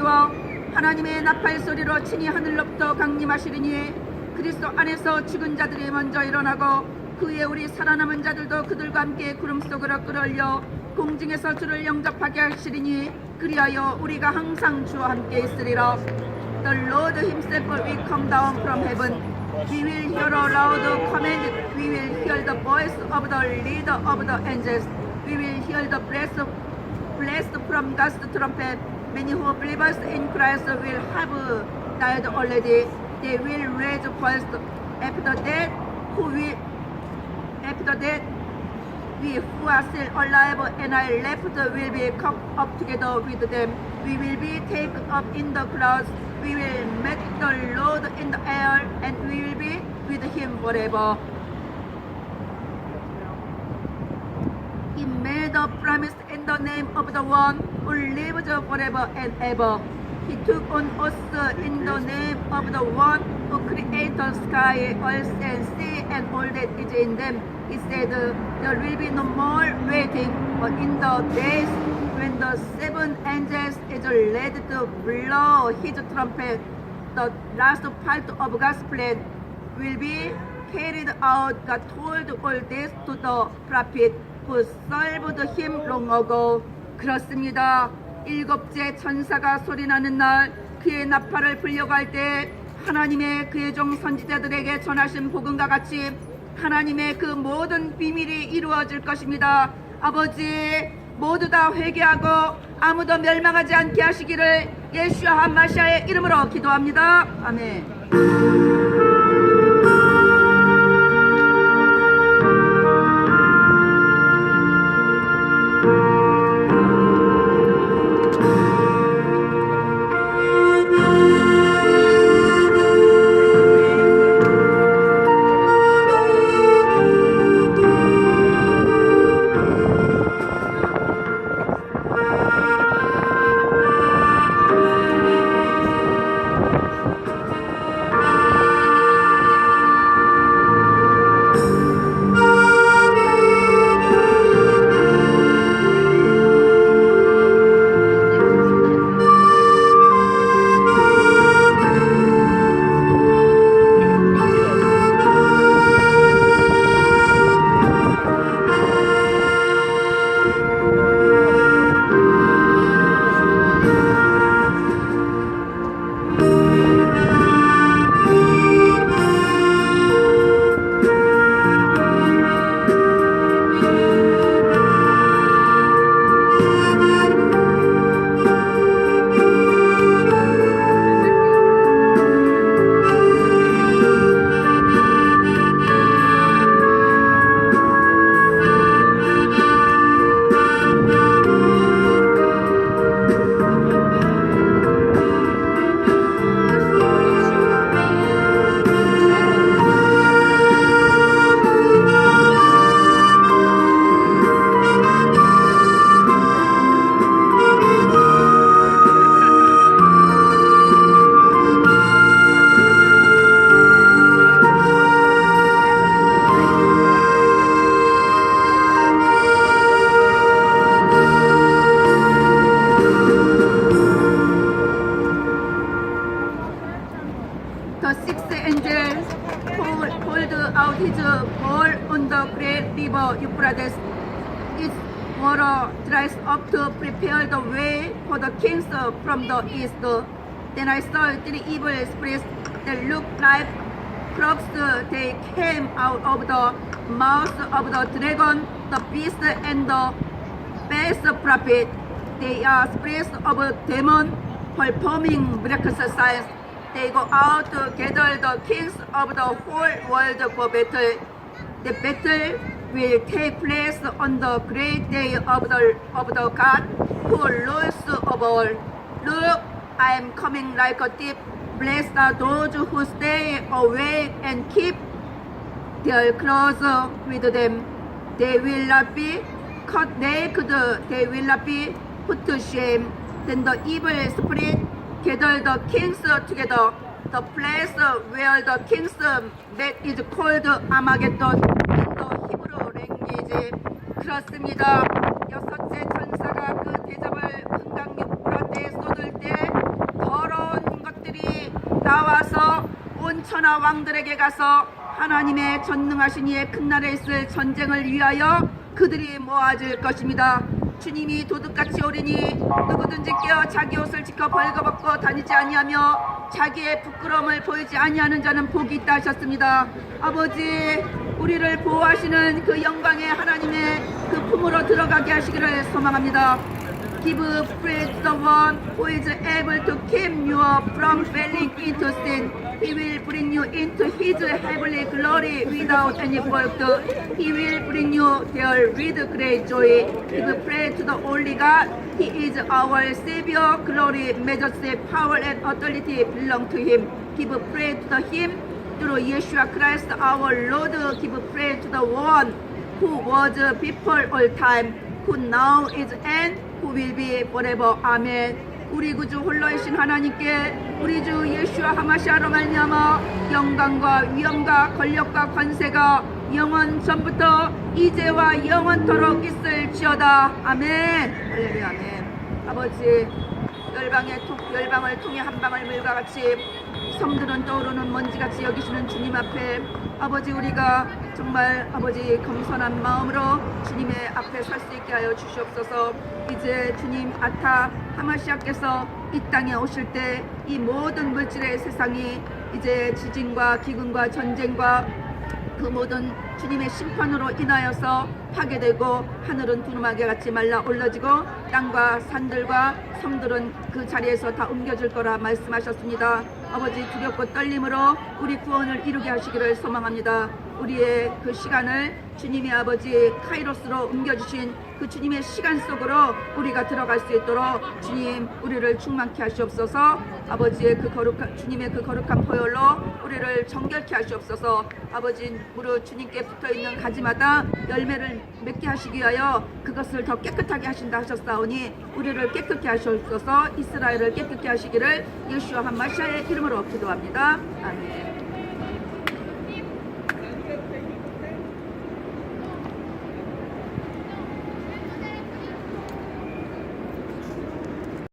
이루어 하나님의 나팔 소리로 친히 하늘로부터 강림하시리니 그리스도 안에서 죽은 자들이 먼저 일어나고 그에 우리 살아남은 자들도 그들과 함께 구름 속으로 끌어올려 공중에서 주를 영접하게 하시리니 그리하여 우리가 항상 주와 함께 있으리라 The Lord himself will come down from heaven We will hear a loud command We will hear the voice of the leader of the angels We will hear the blast blast from God's trumpet. Many who believe us in Christ will have uh, died already. They will raise first. After that, who will after that we who are still alive and are left will be caught up together with them. We will be taken up in the clouds. We will meet the Lord in the air, and we will be with Him forever. He made a promise in the name of the one who lives forever and ever. He took on us in the name of the one who created sky, earth, and sea, and all that is in them. He said, uh, There will be no more waiting, but in the days when the seven angels is led to blow his trumpet, the last part of God's plan will be carried out. God told all this to the prophet who served him long ago. 그렇습니다. 일곱째 천사가 소리나는 날 그의 나팔을 불려갈 때 하나님의 그의 종 선지자들에게 전하신 복음과 같이 하나님의 그 모든 비밀이 이루어질 것입니다. 아버지 모두 다 회개하고 아무도 멸망하지 않게 하시기를 예수와 한마시아의 이름으로 기도합니다. 아멘. Bowl on the great river Euphrates. Its water dries up to prepare the way for the kings from the east. Then I saw three evil spirits that looked like frogs. They came out of the mouth of the dragon, the beast, and the false prophet. They are spirits of demon performing miraculous signs. They go out to gather the kings of the whole world for battle. The battle will take place on the great day of the of the God who rules over all. Look, I am coming like a thief. Blessed are those who stay awake and keep their clothes with them. They will not be cut naked, they will not be put to shame. Then the evil spirit gather the kings together. The place where the kings met is called Armageddon in the Hebrew language. 그렇습니다. 여섯째 천사가 그 대접을 금강 유프라테에 쏟을 때 나와서 온 천하 왕들에게 가서 하나님의 전능하신 이의 큰 날에 있을 전쟁을 위하여 그들이 모아질 것입니다. 주님이 도둑같이 오리니 누구든지 깨어 자기 옷을 지켜 벌거벗고 다니지 아니하며 자기의 부끄러움을 보이지 아니하는 자는 복이 있다 하셨습니다. 아버지 우리를 보호하시는 그 영광의 하나님의 그 품으로 들어가게 하시기를 소망합니다. Give praise the one who is able to keep you from falling into sin. He will bring you into his heavenly glory without any fault. He will bring you there with great joy. Give praise to the only God. He is our Savior. Glory, majesty, power, and authority belong to him. Give praise to him through Yeshua Christ our Lord. Give praise to the one who was before all time, who now is and who will be forever. 아멘. 우리 구주 홀로이신 하나님께 우리 주 예수와 하마시아로 말미암아 영광과 위엄과 권력과 관세가 영원 전부터 이제와 영원토록 있을지어다. 아멘. 할렐루야. 아멘. 아버지 열방의 통, 열방을 통해 한 방울 물과 같이 섬들은 떠오르는 먼지같이 여기시는 주님 앞에 아버지 우리가 정말 아버지 겸손한 마음으로 주님의 앞에 설 수 있게 하여 주시옵소서 이제 주님 아타 하마시아께서 이 땅에 오실 때 이 모든 물질의 세상이 이제 지진과 기근과 전쟁과 그 모든 주님의 심판으로 인하여서 파괴되고 하늘은 두루마기 같이 말라 올라지고 땅과 산들과 섬들은 그 자리에서 다 옮겨질 거라 말씀하셨습니다. 아버지 두렵고 떨림으로 우리 구원을 이루게 하시기를 소망합니다. 우리의 그 시간을 주님의 아버지 카이로스로 옮겨주신 그 주님의 시간 속으로 우리가 들어갈 수 있도록 주님 우리를 충만케 하시옵소서. 아버지의 그 거룩한 주님의 그 거룩한 보혈로 우리를 정결케 하시옵소서. 아버지 무릇 주님께 붙어있는 가지마다 열매를 맺게 하시기 위하여 그것을 더 깨끗하게 하신다 하셨사오니 우리를 깨끗게 하시옵소서. 이스라엘을 깨끗게 하시기를 예수와 한마시아의 이름으로 기도합니다. 아멘